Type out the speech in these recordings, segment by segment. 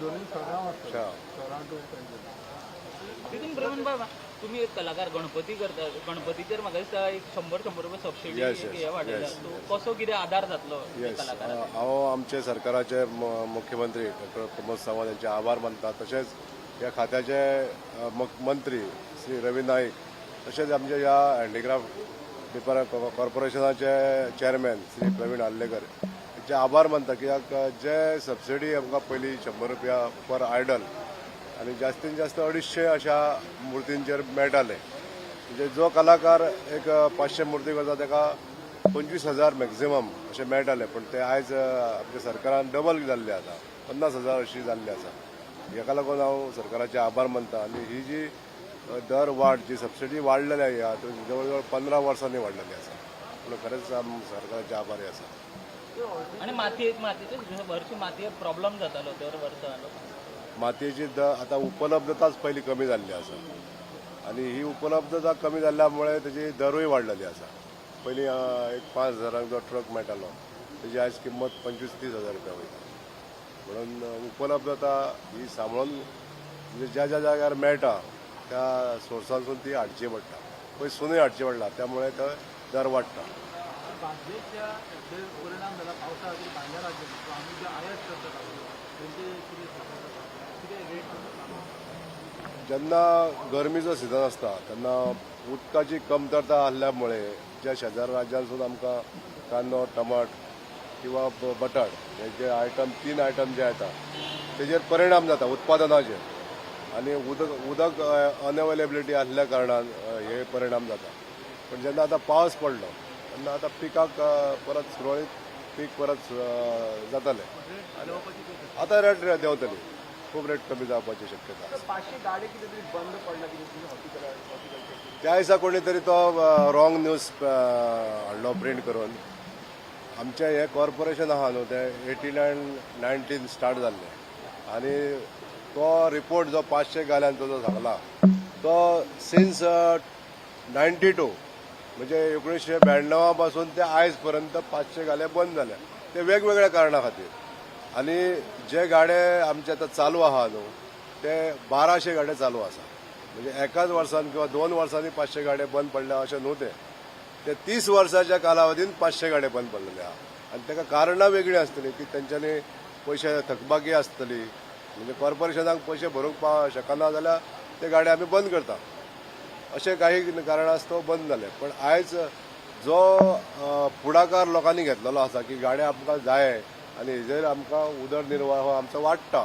दोन्ही तितून प्रवीण बाबा तुम्ही एक कलाकार गणपती करता गणपतीचेर म्हाका दिसता एक शंबर शंबर रुपया सबसिडी हे वाडयला कसो कितें आदार जातलो हांव आमचे सरकाराचे मुख्यमंत्री डॉक्टर प्रमोद सावंत यांचे आभार मानता तशेंच ह्या खात्याचे मंत्री श्री रवी नाईक तशेंच आमचे ह्या हँडिक्राफ्ट डिपार कॉर्पोरेशनाचे चेअरमॅन श्री प्रवीण आल्लेकर जे आभार मानता कित्याक जे सबसिडी आमकां पयलीं शंबर रुपया पर आयडल आनी जास्तीत जास्त अडीचशे अशा मुर्तींचेर मेळटाले म्हणजे जो कलाकार एक पांचशे मुर्ती करता ताका पंचवीस हजार मॅक्झिमम अशें मेळटाले पण ते आयज आमच्या सरकारान डबल जाल्ले आसा पन्नास हजार अशी जाल्ली आसा हेका लागून हांव सरकाराचे आभार मानता आनी ही जी दर वाड जी सबसिडी वाडलेली आहे जवळ जवळ पंदरा वर्सांनी वाडलेली आसा म्हणून खरेंच आम सरकाराचे आभारी आसा आणि माती मातीचे वर्षी माती प्रॉब्लेम जातालो दर वर्ष मातयेची द आता उपलब्धताच पहिली कमी झाली आसा आणि ही उपलब्धता कमी जाल्ल्यामुळे त्याची दरूय वाडलेली आसा पयलीं एक पांच हजारांक जो ट्रक मेळटालो तेजी आयज किंमत पंचवीस तीस हजार रुपया वयता म्हणून उपलब्धता ही सांबाळून म्हणजे ज्या ज्या जाग्यार मेळटा त्या सोर्सांसून ती हाडची पडटा पयसूनय हाडची पडटा त्यामुळे तो दर वाडटा बांदेच्या जे परिणाम झाला पावसा खातीर राज्यात आम्ही जे आयात करतात तेंचे रेट जेन्ना गरमीचो सिजन आसता तेन्ना उदकाची कमतरता आसल्यामुळे ज्या शेजार राज्यांसून आमकां कांदो टमाट किंवा बटाट हे जे आयटम तीन आयटम जे येता तेजेर परिणाम जाता उत्पादनाचेर आनी उदक उदक अनअवेलेबिलिटी आसल्या कारणान हे परिणाम जाता. पण जेन्ना आतां पावस पडलो तेन्ना आतां पिकाक परत सुरळीत पीक परत जातलें. आतां रेट देंवतली. खूब रेट कमी जावपाची शक्यता. त्या दिसा कोणी तरी तो रॉंग न्यूज हाडलो प्रिंट करून आमचें हें कॉर्पोरेशन आहा न्हू तें एटीन अँड नायन्टीन स्टार्ट जाल्लें आनी तो रिपोर्ट जो पांचशे गाल्यांचो जो सांगला तो सिन्स नायन्टी टू म्हणजे एकोणीसशे ब्याण्णवा पासून ते आयज पर्यंत गाड्या बंद जाले ते वेगवेगळ्या कारणां खातीर आनी जे गाडे आमचे आतां चालू आहा न्हू ते बाराशे गाडे चालू आसा म्हणजे एकाच वर्सान किंवा दोन वर्सांनी पाचशे गाडे बंद पडल्या अशें न्हू ते ते तीस वर्साच्या कालावधीन पाचशे गाडे बंद पडलेले आहा आनी ताका कारणां वेगळीं आसतलीं की तेंच्यांनी पयशे थकबाकी आसतली म्हणजे कॉर्पोरेशनाक पयशे भरूंक शकना जाल्यार ते गाडे आमी बंद करता अशें काही कारणास्तव बंद जाले पण आयज जो फुडाकार पुढाकार लोकांनी घेतलेलो आसा की गाडे आमकां जाय आनी हेजेर आमकां उदरनिर्वाह हो आमचो वाडटा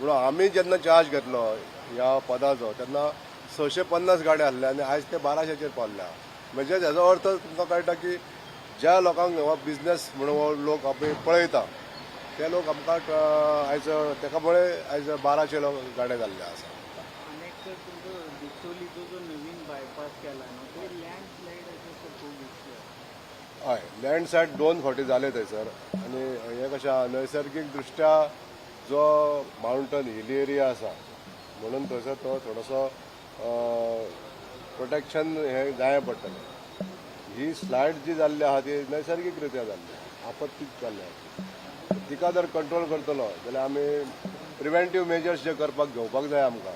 म्हणून आमी जेन्ना चार्ज घेतलो ह्या पदाचो तेन्ना सशे पन्नास गाडे आसले आनी आयज ते बाराशेचेर पावल्या म्हणजेच हेजो अर्थ तुमकां कळटा की ज्या लोकांक हो बिझनेस म्हणून हो लोक आमी पळयता ते लोक आमकां आयज तेका आयज बाराशे लोक गाडे जाल्ले आसा अनेक तुमचं दिक्षोलीचा जो नवीन बायपास केला ना? ते लँडस्लाईड असं खूप दिसलं हय लँडस्लायड दोन फावटी जाले थंयसर आनी हे कशें आहा नैसर्गीक दृश्ट्या जो माउंटन हिली एरिया आसा म्हणून थंयसर तो थोडोसो प्रोटेक्शन हे जाय पडटलें ही स्लायड जी जाल्ली आहा ती नैसर्गीक रित्या जाल्ली आपत्तीक जाल्ली आहा. तिका जर कंट्रोल करतलो जाल्यार आमी प्रिवेंटीव मेजर्स जे करपाक घेवपाक जाय आमकां.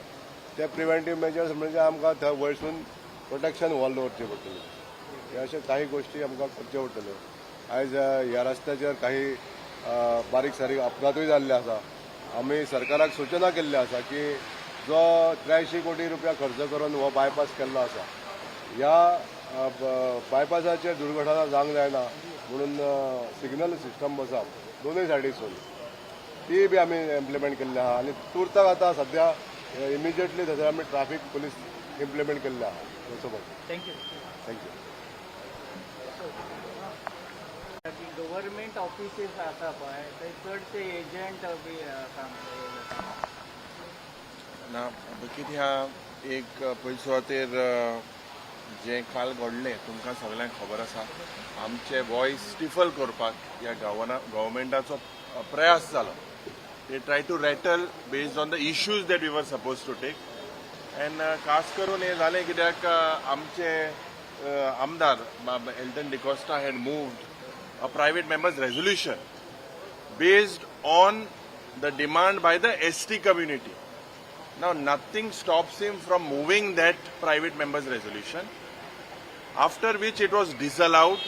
ते प्रिवेंटीव मेजर्स म्हणजे आमकां थंय वयरसून प्रोटेक्शन वॉल दवरचें पडटली हे अशें काही गोष्टी आमकां करच्यो पडटल्यो आयज ह्या रस्त्याचेर काही बारीक सारीक अपघातूय जाल्ले आसा आमी सरकाराक सूचना केल्ली आसा की जो त्र्यायंशी कोटी रुपया खर्च करून हो बायपास केल्लो आसा ह्या बायपासाचेर दुर्घटना जावंक जायना म्हणून सिग्नल सिस्टम बसप दोनूय सायडीसून ती बी आमी इम्प्लिमेंट केल्ली आहा. आनी तुर्ताक आतां सध्या इमिजिएटली थंयसर आमी ट्राफीक पुलीस इम्प्लिमेंट केल्ले आहा. थँक्यू थँक्यू की गव्हर्नमेंट ऑफिसीस आसा पळय थंय चडशे एजंट बी काम ना कितें आहा एक पयलीं सुवातेर जें काल घडलें तुमकां सगळ्यांक खबर आसा. आमचे वॉयस स्टिफल करपाक ह्या गव्हर्ना गव्हर्मेंटाचो प्रयास जालो they try to rattle based on the issues that we were suppose to take and खास करून हे झाले कित्याक आमचे आमदार Alton D'Costa had move a private members resolution based on the demand by the S T community now nothing stops him from moving that private members resolution after which it was disallowed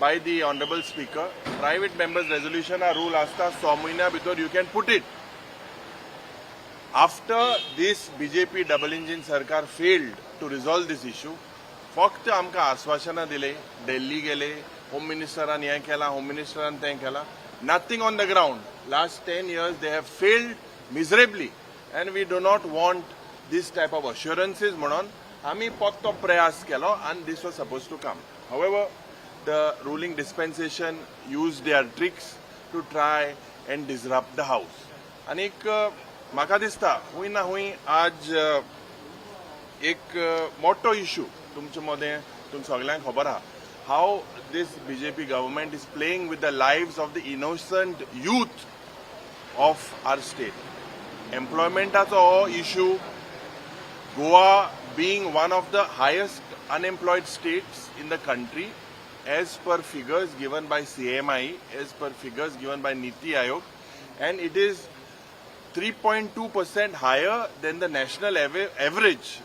by the honourable speaker private members resolution हा rule असता सो महिन्या भीत you can put it after this BJP double engine सरकार failed to resolve this issue फक्त आमकां आश्वासनां दिले दिल्ली गेले होम मिनिस्टरान हें केलां होम मिनिस्टरान तें केलां. Nothing on the ground last ten years they have failed miserably and we do not want this type of assurances म्हणून आमी परतो प्रयास केलो आनी this was suppose to come however the ruling dispensation use their tricks to try and disrupt the house आनीक माका दिसता हुई ना हुई आज एक मोटो इशू तुमचे मदें तुम सगळ्यांक खबर आहात हाव this BJP government is playing with the live of the innocent youth of our state एम्प्लॉयमेंटाचो हो issue Goa being one of the highest unemployed states in the country as per figures given by CMI as per figures given by NITI Aayog and it is 3.2% higher than the national average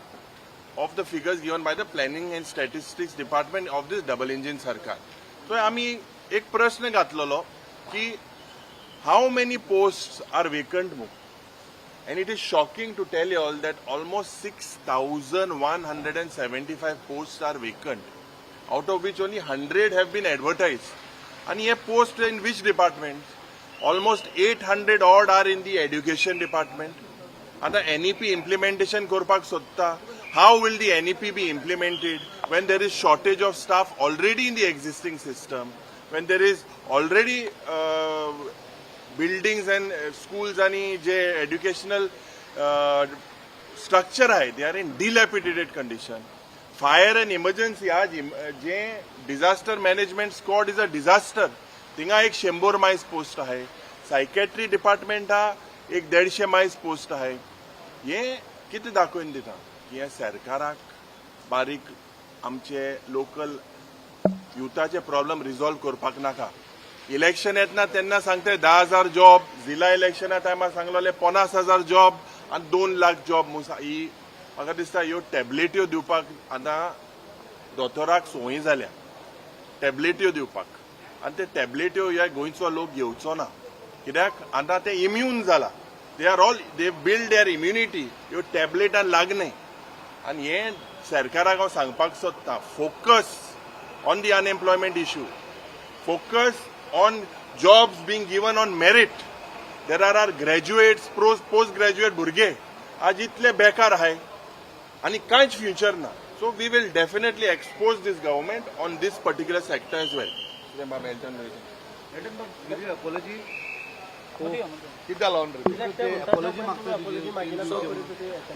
of the figures given by the planning and statistics department of this double engine सरकार so आम्ही एक प्रश्न घातलेलो की how many posts are vacant mu and it is shocking to tell you all that almost 6175 posts are vacant out of which only 100 have been advertised and here post in which department almost eight hundred odd are in the education department आता NEP implementation करपाक सोदता. How will the NEP be implemented when there is shortage of staff already in the existing system when there is already buildings and schools आनी जे educational structure आए they are in dilapidated condition fire and emergency आज जे disaster management squad is a disaster थिंगा एक शंभर मायज post आहे. सायकॅट्री डिपार्टमेंट हा एक देडशे मायज पोस्ट आहे. हे कितें दाखोवन दिता की हे सरकाराक बारीक आमचे लोकल युथाचे प्रॉब्लेम रिझॉल्व करपाक नाका. इलेक्शन येतना तेन्ना सांगते धा हजार जॉब जिल्हा इलेक्शना टायमार सांगलोले पन्नास हजार जॉब आनी दोन लाख जॉब म्हूण ही म्हाका दिसता ह्यो टॅबलेट्यो दिवपाक आतां दोतोराक सोयी जाल्या. टॅबलेट्यो दिवपाक. आनी ते टॅबलेट्यो ह्या गोंयचो लोक घेवचो ना. कित्याक? आतां ते इम्यून जाला. They are all they build their immunity ह्यो टॅबलेटान लागनाय. आनी हे सरकाराक हांव सांगपाक सोदतां focus on the unemployment issue focus on jobs being given on merit. Are are our graduates, post graduate भुरगे. आज इतले बेकार आहाय आणि कांयच फ्युचर ना. So we will definitely expose this government on this particular sector as well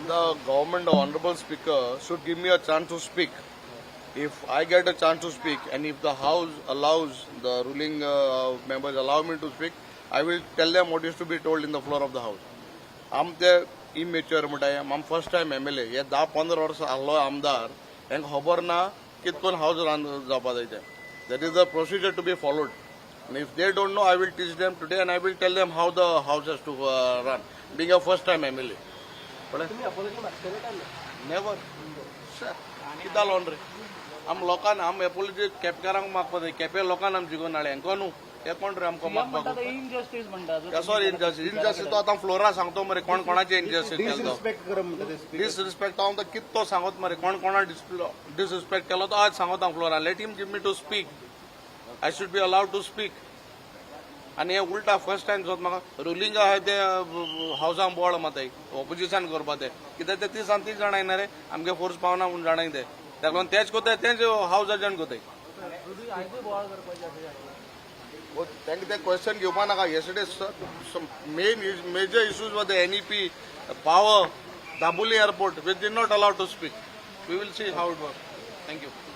the government honourable speaker should give me a chance to speak if I get a chance to speak and if the house allows the ruling members allow me to speak I will tell them what is to be told in the floor of the house आम ते immature म्हणताय आम first time M L A हे दहा पंधरा वर्ष आलो आमदार. हे खबर ना कितकोन हाऊस रांद जावपा जाय तें That is the procedure to be followed And if they don't know, I will teach them today and I will tell them how the house has to uh, run. Being a first time MLA. Never. Sir, कित्या लागून रे आम लोकांना आम apiology केपेकारांक मागपा जाय केपे लोकांना आम जिखोन हाडले हेंको न्हू हे कोण रे आमकां मागपाक इनजस्टीस म्हणटा सॉरी इनजस्टीस इनजस्टीस तो आतां फ्लोरा सांगतो मरे कोण कोणाचे इनजस्टीस केलो डिसरिस्पेक्ट हांव तो कित तो सांगत मरे कोण कोणा डिसरिस्पेक्ट केलो तो आज सांगत हांव flora. Let him give me to speak I should be allowed to speak आनी हे उलटा फर्स्ट टायम जोत म्हाका रुलींग आहा ते हावसांक बोवाळ माताय ऑपोजिशन करपा ते कित्याक ते ती सांग ती जाणाय ना रे आमगे फोर्स पावना म्हणून जाणाय ते ताका लागून तेच कोताय तेच हावस एजंट कोताय तांकां ते क्वेश्चन घेवपा नाका yesterday main major issues were the NEP power Dabolim airport we did not allowed to speak we will see how it work thank you